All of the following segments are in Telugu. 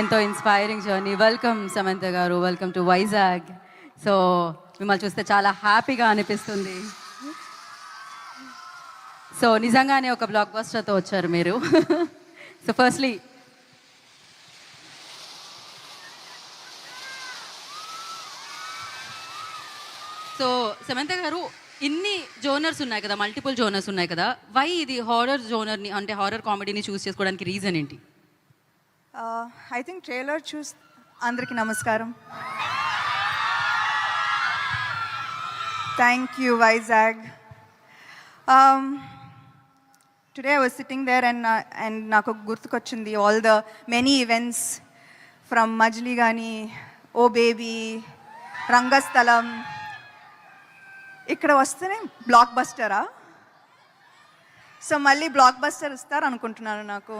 ఎంతో ఇన్స్పైరింగ్ జర్నీ వెల్కమ్ సమంత గారు. వెల్కమ్ టు వైజాగ్ సో మిమ్మల్ని చూస్తే చాలా హ్యాపీగా అనిపిస్తుంది. సో నిజంగానే ఒక బ్లాక్ బస్టర్తో వచ్చారు మీరు. సో ఫస్ట్లీ సో సమంత గారు ఇన్ని జోనర్స్ ఉన్నాయి కదా మల్టిపుల్ జోనర్స్ ఉన్నాయి కదా. వై ఇది హారర్ జోనర్ని అంటే హారర్ కామెడీని చూస్ చేసుకోవడానికి రీజన్ ఏంటి? ఐ థింక్ ట్రైలర్ చూస్ అందరికీ నమస్కారం. Thank you Vizag today I was sitting there and and నాకు గుర్తుకొచ్చింది. All the many events from Majili కానీ ఓ బేబీ రంగస్థలం ఇక్కడ వస్తేనే బ్లాక్ బస్టరా సో మళ్ళీ బ్లాక్ బస్టర్ ఇస్తారు అనుకుంటున్నాను నాకు.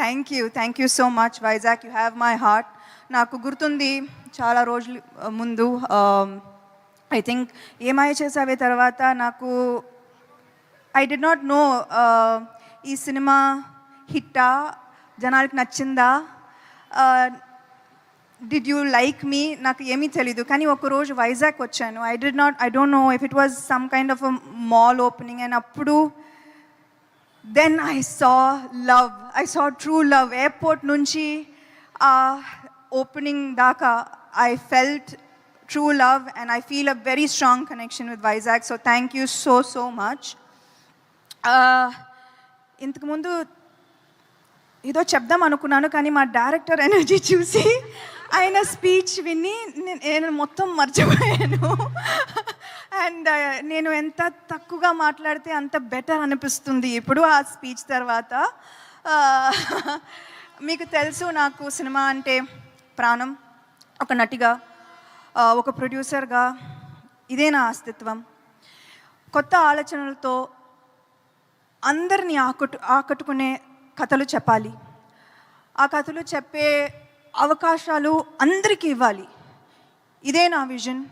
Thank you thank you so much Vizag you have my heart నాకు గుర్తుంది చాలా రోజులు ముందు ఐ థింక్ ఏమై చేసావే తర్వాత నాకు ఐ డి నాట్ నో ఈ సినిమా హిట్టా? జనాలకి నచ్చిందా? డిడ్ యూ లైక్ మీ నాకు ఏమీ తెలీదు. కానీ ఒకరోజు వైజాగ్ వచ్చాను. I did not I don't know if it was some kind of mall opening and అప్పుడు then I saw love I saw true love airport నుంచి ఓపెనింగ్ దాకా I felt true love and I feel a very strong connection with Vizag so thank you so so much ఇంతకుముందు ఏదో చెప్దాం అనుకున్నాను కానీ మా డైరెక్టర్ ఎనర్జీ చూసి ఆయన స్పీచ్ విని నేను మొత్తం మర్చిపోయాను. అండ్ uh, నేను ఎంత తక్కువగా మాట్లాడితే అంత బెటర్ అనిపిస్తుంది ఇప్పుడు ఆ స్పీచ్ తర్వాత. Uh, మీకు తెలుసు నాకు సినిమా అంటే ప్రాణం. ఒక నటిగా uh, ఒక ప్రొడ్యూసర్గా ఇదే నా అస్తిత్వం. కొత్త ఆలోచనలతో అందరినీ ఆకట్టు ఆకట్టుకునే కథలు చెప్పాలి. ఆ కథలు చెప్పే అవకాశాలు అందరికీ ఇవ్వాలి. ఇదే నా విజన్